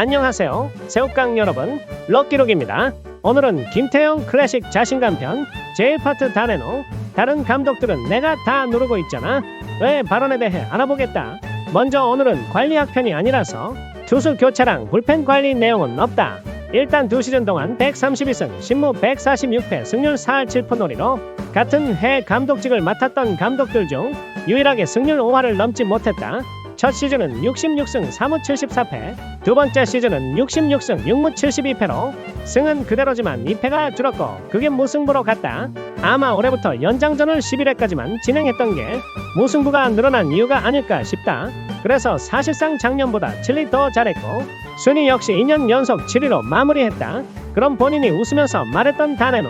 안녕하세요. 새우깡 여러분, 럭키록입니다. 오늘은 김태형 클래식 자신감 편 제1파트 다네노 다른 감독들은 내가 다 누르고 있잖아. 왜 발언에 대해 알아보겠다. 먼저 오늘은 관리학 편이 아니라서 투수 교체랑 불펜 관리 내용은 없다. 일단 두 시즌 동안 132승, 신무 146패, 승률 4할 7푼 놀이로 같은 해 감독직을 맡았던 감독들 중 유일하게 승률 5할을 넘지 못했다. 첫 시즌은 66승 3무 74패, 두 번째 시즌은 66승 6무 72패로 승은 그대로지만 2패가 줄었고 그게 무승부로 갔다. 아마 올해부터 연장전을 11회까지만 진행했던 게 무승부가 늘어난 이유가 아닐까 싶다. 그래서 사실상 작년보다 7리 더 잘했고 순위 역시 2년 연속 7위로 마무리했다. 그럼 본인이 웃으면서 말했던 다네노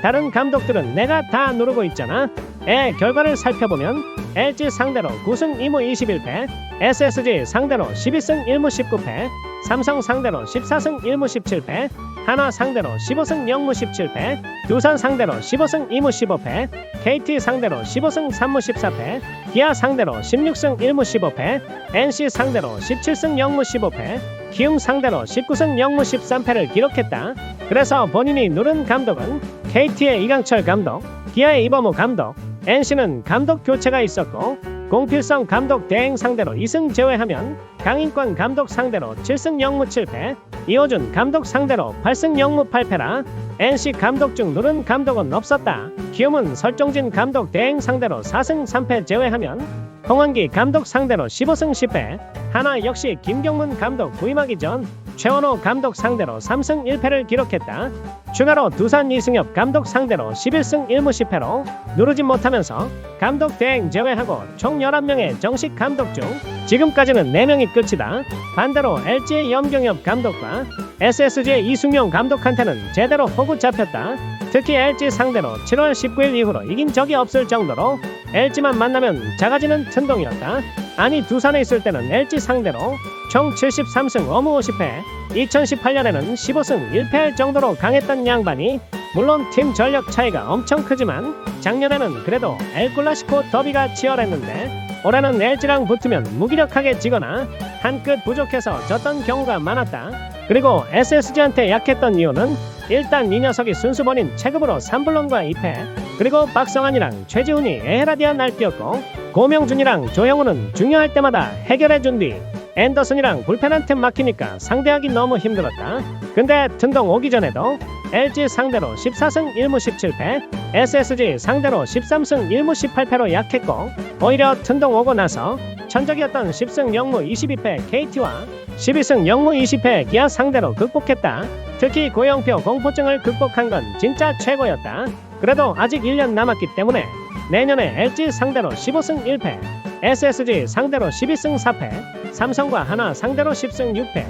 다른 감독들은 내가 다 누르고 있잖아. 에 결과를 살펴보면 LG 상대로 9승 2무 21패, SSG 상대로 12승 1무 19패, 삼성 상대로 14승 1무 17패, 하나 상대로 15승 0무 17패, 두산 상대로 15승 2무 15패, KT 상대로 15승 3무 14패, 기아 상대로 16승 1무 15패, NC 상대로 17승 0무 15패, 키움 상대로 19승 0무 13패를 기록했다. 그래서 본인이 누른 감독은 KT의 이강철 감독, 기아의 이범호 감독, NC는 감독 교체가 있었고 공필성 감독 대행 상대로 2승 제외하면 강인권 감독 상대로 7승 0무 7패, 이호준 감독 상대로 8승 0무 8패라 NC 감독 중 누른 감독은 없었다. 키움은 설정진 감독 대행 상대로 4승 3패 제외하면 홍원기 감독 상대로 15승 10패, 하나 역시 김경문 감독 부임하기 전 최원호 감독 상대로 3승 1패를 기록했다. 추가로 두산 이승엽 감독 상대로 11승 1무 10패로 누르지 못하면서 감독 대행 제외하고 총 11명의 정식 감독 중 지금까지는 4명이 끝이다. 반대로 LG의 염경엽 감독과 SSG의 이승용 감독한테는 제대로 호구 잡혔다. 특히 LG 상대로 7월 19일 이후로 이긴 적이 없을 정도로 LG만 만나면 작아지는 튼동이었다. 아니 두산에 있을 때는 LG 상대로 총 73승 5무 50패 2018년에는 15승 1패할 정도로 강했던 양반이 물론 팀 전력 차이가 엄청 크지만 작년에는 그래도 엘클라시코 더비가 치열했는데 올해는 LG랑 붙으면 무기력하게 지거나 한 끗 부족해서 졌던 경우가 많았다. 그리고 SSG한테 약했던 이유는 일단 이 녀석이 순수본인 체급으로 3블론과 2패 그리고 박성환이랑 최지훈이 에헤라디아 날뛰었고 고명준이랑 조영우는 중요할 때마다 해결해준 뒤 앤더슨이랑 불펜한테 막히니까 상대하기 너무 힘들었다. 근데 튼동 오기 전에도 LG 상대로 14승 1무 17패, SSG 상대로 13승 1무 18패로 약했고 오히려 튼동 오고 나서 천적이었던 10승 0무 22패 KT와 12승 0무 20패 기아 상대로 극복했다. 특히 고영표 공포증을 극복한 건 진짜 최고였다. 그래도 아직 1년 남았기 때문에 내년에 LG 상대로 15승 1패, SSG 상대로 12승 4패, 삼성과 하나 상대로 10승 6패,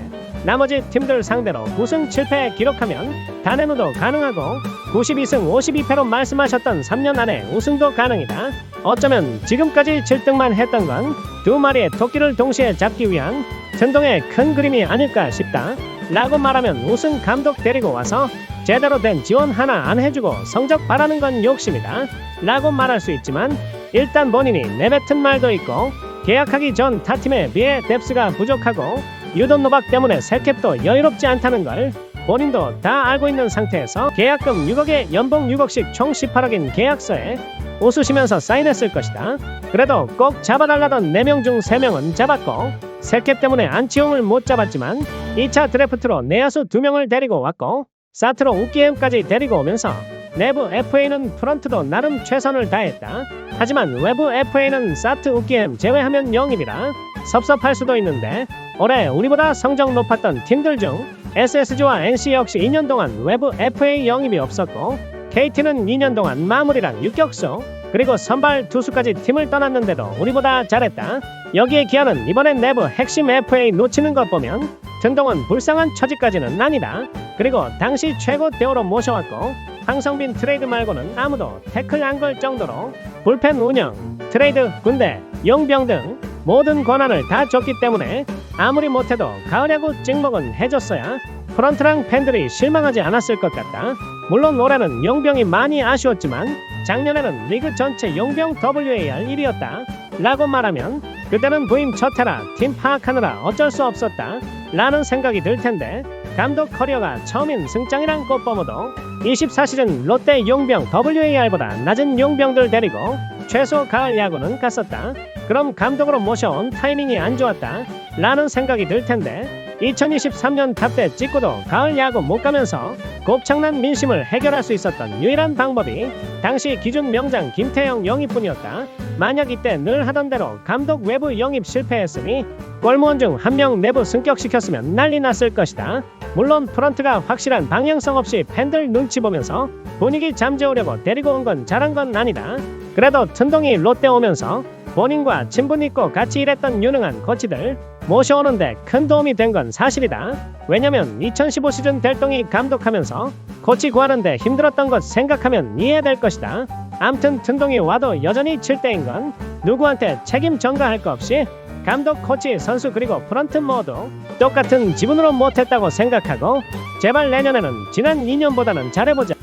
나머지 팀들 상대로 9승 7패 기록하면 단해노도 가능하고 92승 52패로 말씀하셨던 3년 안에 우승도 가능이다. 어쩌면 지금까지 7등만 했던 건 두 마리의 토끼를 동시에 잡기 위한 전동의 큰 그림이 아닐까 싶다. 라고 말하면 우승 감독 데리고 와서 제대로 된 지원 하나 안 해주고 성적 바라는 건 욕심이다. 라고 말할 수 있지만 일단 본인이 내뱉은 말도 있고 계약하기 전 타팀에 비해 뎁스가 부족하고 유돈 노박 때문에 새캡도 여유롭지 않다는 걸 본인도 다 알고 있는 상태에서 계약금 6억에 연봉 6억씩 총 18억인 계약서에 웃으시면서 사인했을 것이다. 그래도 꼭 잡아달라던 4명 중 3명은 잡았고 새캡 때문에 안치홍을 못 잡았지만 2차 드래프트로 내야수 2명을 데리고 왔고 사트로 우기엠까지 데리고 오면서 내부 FA는 프런트도 나름 최선을 다했다. 하지만 외부 FA는 사트 우기엠 제외하면 영입이라 섭섭할 수도 있는데 올해 우리보다 성적 높았던 팀들 중 SSG와 NC 역시 2년 동안 외부 FA 영입이 없었고 KT는 2년 동안 마무리랑 유격수 그리고 선발 투수까지 팀을 떠났는데도 우리보다 잘했다. 여기에 기아는 이번엔 내부 핵심 FA 놓치는 것 보면 등동은 불쌍한 처지까지는 아니다. 그리고 당시 최고 대우로 모셔왔고 황성빈 트레이드 말고는 아무도 태클 안 걸 정도로 불펜 운영, 트레이드, 군대, 용병 등 모든 권한을 다 줬기 때문에 아무리 못해도 가을야구 찍먹은 해줬어야 프런트랑 팬들이 실망하지 않았을 것 같다. 물론 올해는 용병이 많이 아쉬웠지만 작년에는 리그 전체 용병 WAR 1위였다. 라고 말하면 그때는 부임 첫 해라 팀 파악하느라 어쩔 수 없었다 라는 생각이 들 텐데 감독 커리어가 처음인 승장이랑 꽃범어도 24시즌 롯데 용병 WAR보다 낮은 용병들 데리고 최소 가을 야구는 갔었다. 그럼 감독으로 모셔온 타이밍이 안 좋았다. 라는 생각이 들 텐데 2023년 탑대 찍고도 가을 야구 못 가면서 곱창난 민심을 해결할 수 있었던 유일한 방법이 당시 기준 명장 김태형 영입뿐이었다. 만약 이때 늘 하던 대로 감독 외부 영입 실패했으니 골무원 중 한 명 내부 승격시켰으면 난리 났을 것이다. 물론 프런트가 확실한 방향성 없이 팬들 눈치 보면서 분위기 잠재우려고 데리고 온 건 잘한 건 아니다. 그래도 튼동이 롯데 오면서 본인과 친분 있고 같이 일했던 유능한 코치들 모셔오는데 큰 도움이 된 건 사실이다. 왜냐면 2015 시즌 델동이 감독하면서 코치 구하는데 힘들었던 것 생각하면 이해될 것이다. 암튼 튼동이 와도 여전히 7대인 건 누구한테 책임 전가할 거 없이 감독, 코치, 선수 그리고 프런트 모두 똑같은 지분으로 못했다고 생각하고 제발 내년에는 지난 2년보다는 잘해보자.